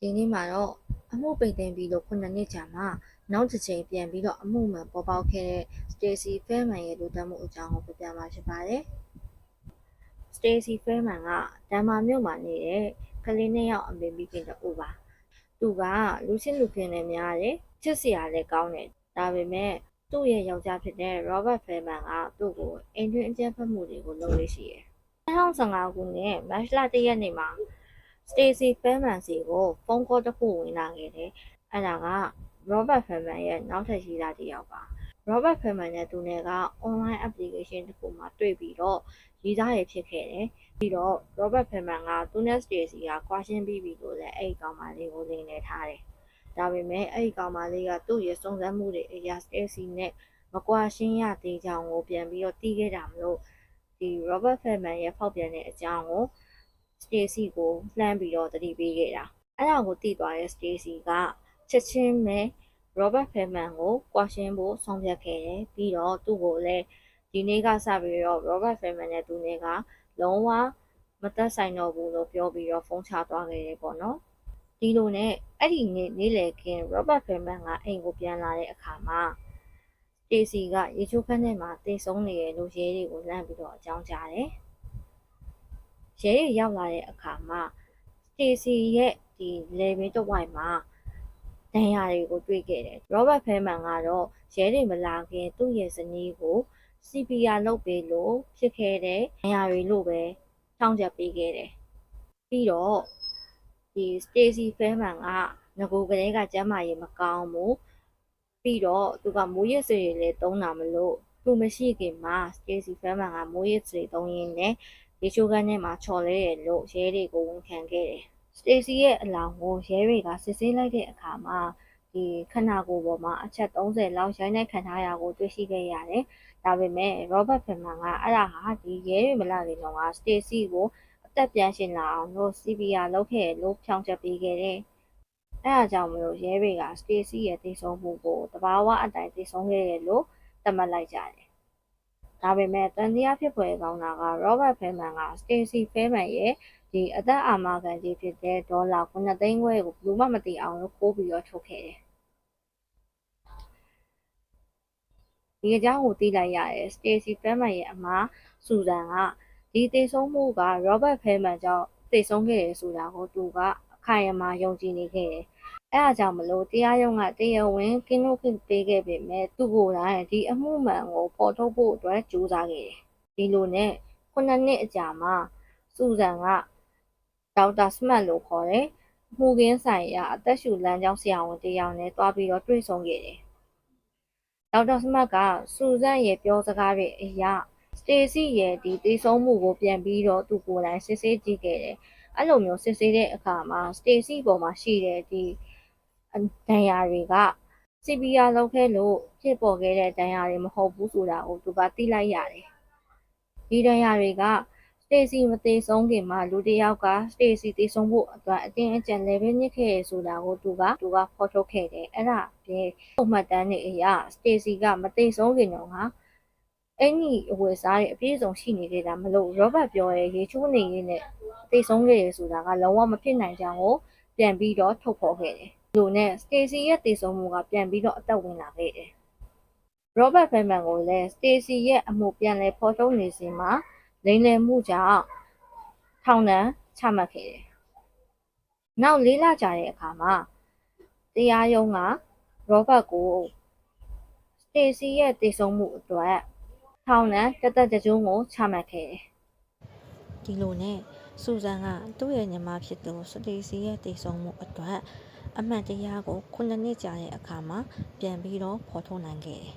ဒီနေ့မှာတော့အမှုပိတ်သိမ်းပြီးလို့ခုနှစ်နှစ်ကြာမှနောက်တစ်ချိန်ပြန်ပြီးတော့အမှုမှန်ပေါ်ပေါက်ခဲ့တဲ့ Stacy Fairman ရဲ့လူသတ်မှုအကြောင်းကိုပြပြမှာဖြစ်ပါတယ်။ Stacy Fairman ကဒန်မာမြို့မှာနေတဲ့ကလေးနှစ်ယောက်အမေမိခင်တူပါ။သူကလူချင်းလူခင်နဲ့များတယ်ချစ်စရာလည်းကောင်းတယ်။ဒါပေမဲ့သူ့ရဲ့ယောက်ျားဖြစ်တဲ့ Robert Fairman ကသူ့ကိုအိမ်တွင်းအကြမ်းဖက်မှုတွေကိုလုပ်လို့ရှိတယ်။2015ခုနှစ်မတ်လ1ရက်နေ့မှာ Stacy Fairman စီကိုဖုန်းကောတစ်ခုဝင်လာခဲ့တယ်။အဲ့ဒါက Robert Fairman ရဲ့နောက်ထပ်ရေးသားတစ်ယောက်ပါ။ Robert Fairman နဲ့သူနဲ့က online application တစ်ခုမှာတွေ့ပြီးတော့ရေးသားရဖြစ်ခဲ့တယ်။ပြီးတော့ Robert Fairman ကသူနဲ့ Stacy ကကွာရှင်းပြီးပြီလို့လည်းအဲ့ဒီကောင်မလေးကိုလိမ်နေထားတယ်။ဒါပေမဲ့အဲ့ဒီကောင်မလေးကသူ့ရဲ့စုံစမ်းမှုတွေအရာ Stacy နဲ့မကွာရှင်းရသေးကြောင်းကိုပြန်ပြီးတော့တီးခဲ့တာမလို့ဒီ Robert Fairman ရဲ့ဖောက်ပြန်တဲ့အကြောင်းကို Stacy ကိုလှမ်းပြီးတော့တတိပေးခဲ့တာအဲ့ဒါကိုသိသွားတဲ့ Stacy ကချက်ချင်းပဲ Robert Fairman ကိုကွာရှင်းဖို့ဆုံးဖြတ်ခဲ့တယ်ပြီးတော့သူ့ကိုလည်းဒီနေ့ကစပြီးတော့ Robert Fairman နဲ့သူနဲ့ကလုံးဝမသက်ဆိုင်တော့ဘူးလို့ပြောပြီးတော့ဖုန်းချသွားခဲ့တယ်ပေါ့နော်ဒီလိုနဲ့အဲ့ဒီနေ့နေ့လည်ခင်း Robert Fairman ကအိမ်ကိုပြန်လာတဲ့အခါမှာ Stacy ကရေချိုးခန်းထဲမှာတိတ်ဆုံးနေရလို့ရဲတွေကိုလမ်းပြီးတော့အကြောင်းကြားတယ် ရဲတွေရောက်လာတဲ့အခါမှာ Stacy ရဲ့ဒီလေမင်းတစ်ဝိုက်မှာဒဏ်ရာတွေကိုတွေ့ခဲ့တယ်။ Robert Fairman ကတော့ရဲတွေမလာခင်သူ့ရဲ့ဇနီးကို CPR လုပ်ပေးလို့ဖြစ်ခဲ့တဲ့ဒဏ်ရာတွေလို့ပဲထောင်ချက်ပေးခဲ့တယ်။ပြီးတော့ဒီ Stacy Fairman ကငကိုကလေးကကျမ်းမာရေးမကောင်းဘူး။ပြီးတော့သူကမိုးရစ်စေတွေလည်းသုံးတာမလို့သူမရှိခင်မှာ Stacy Fairman ကမိုးရစ်စေသုံးရင်းနဲ့ ရေချိုးကန်းထဲမှာချော်လဲရလို့ရဲတွေကိုဝန်ခံခဲ့တယ်။ Stacy ရဲ့အလောင်းကိုရဲတွေကစစ်ဆေးလိုက်တဲ့အခါမှာဒီခန္ဓာကိုယ်ပေါ်မှာအချက်30လောက်ရိုက်နှက်ခံထားရကိုတွေ့ရှိခဲ့ရတယ်။ဒါပေမဲ့ Robert Fairman ကအဲ့ဒါဟာဒီရဲတွေမလာခင်တော့က Stacy ကိုအသက်ပြန်ရှင်လာအောင်လို့ CPR လုပ်ခဲ့လို့ဖြောင်းချက်ပေးခဲ့တယ်။အဲ့ဒါကြောင့်မလို့ရဲတွေက Stacy ရဲ့တည်ဆုံမှုကိုတဘာဝအတိုင်းတည်ဆုံခဲ့ရလို့သတ်မှတ်လိုက်ကြတယ်။ ဒါပေမဲ့တန်တရားဖြစ်ဖွယ်ကောင်းတာက Robert Fairman က Stacy Fairman ရဲ့ဒီအသက်အာမခံကြီးဖြစ်တဲ့ဒေါ်လာ9သိန်းခွဲကိုဘယ်သူမှမသိအောင်လို့ပိုးပြီးတော့ထုတ်ခဲ့တယ်။ဒီအကြောင်းကိုသိလိုက်ရတယ် Stacy Fairman ရဲ့အမစူဇန်ကဒီတည်ဆုံးမှုက Robert Fairman ကြောင့်တည်ဆုံးခဲ့တယ်ဆိုတာကိုသူကအခိုင်အမာယုံကြည်နေခဲ့တယ်။ အဲအားကြောင့်မလို့တရားရုံးကတရားဝင်ကင်းလို့ပေးခဲ့ပေမဲ့သူ့ကိုယ်တိုင်ဒီအမှုမှန်ကိုပေါ်ထုတ်ဖို့အတွက်ကြိုးစားခဲ့တယ်။ဒီလိုနဲ့ခုနှစ်နှစ်အကြာမှာစူဇန်ကဒေါက်တာစမတ်လို့ခေါ်တယ်။မှုကင်းဆိုင်ရာအသက်ရှူလမ်းကြောင်းဆရာဝန်တယောက်နဲ့တွားပြီးတော့တွေ့ဆုံခဲ့တယ်။ဒေါက်တာစမတ်ကစူဇန်ရဲ့ပြောစကားတွေအရစတေစီရဲ့ဒီတည်ဆုံးမှုကိုပြန်ပြီးတော့သူကိုယ်တိုင်စစ်ဆေးကြည့်ခဲ့တယ်။အဲ့လိုမျိုးစစ်ဆေးတဲ့အခါမှာစတေစီပေါ်မှာရှိတဲ့ဒီ ဒဏ်ရာတွေက CPR လုပ်ခဲ့လို့ဖြစ်ပေါ်ခဲ့တဲ့ဒဏ်ရာတွေမဟုတ်ဘူးဆိုတာကိုသူကသိလိုက်ရတယ်။ဒီဒဏ်ရာတွေကစတေစီမသေးဆုံးခင်မှာလူတစ်ယောက်ကစတေစီတည်ဆုံးဖို့အတွက်အတင်းအကျပ် level ညစ်ခဲ့ရဆိုတာကိုသူကသူကဖော်ထုတ်ခဲ့တယ်။အဲ့ဒါပြင်ပုံမှတ်တမ်းတွေအရစတေစီကမသေးဆုံးခင်တော့ကအဲ့ဒီအဝယ်စားတွေအပြည့်စုံရှိနေခဲ့တာမလို့ရောဘတ်ပြောရဲရေချိုးနေရင်းနဲ့သေဆုံးခဲ့ရဆိုတာကလုံးဝမဖြစ်နိုင်ကြောင်းကိုပြန်ပြီးတော့ထုတ်ဖော်ခဲ့တယ်။ ဒီလိုနဲ့ Stacy ရဲ့သေဆုံးမှုကပြန်ပြီးတော့အသက်ဝင်လာခဲ့တယ်။ Robert Feynman ကိုလည်း Stacy ရဲ့အမှုပြန်လည်ဖော်ထုတ်နေစဉ်မှာလိမ်လည်မှုကြောင့်ထောင်ဒဏ်ချမှတ်ခဲ့တယ်။နောက်လေးလကြာတဲ့အခါမှာတရားရုံးက Robert ကို Stacy ရဲ့သေဆုံးမှုအတွက်ထောင်ဒဏ်တစ်သက်တစ်ကြိုးကိုချမှတ်ခဲ့တယ်။ဒီလိုနဲ့စူဇန်ကသူ့ရဲ့ညီမဖြစ်သူစတေစီရဲ့တည်ဆုံမှုအတွက် အမှန်တရားကိုခုနှစ်နှစ်ကြာတဲ့အခါမှာပြန်ပြီးတော့ဖော်ထုတ်နိုင်ခဲ့တယ်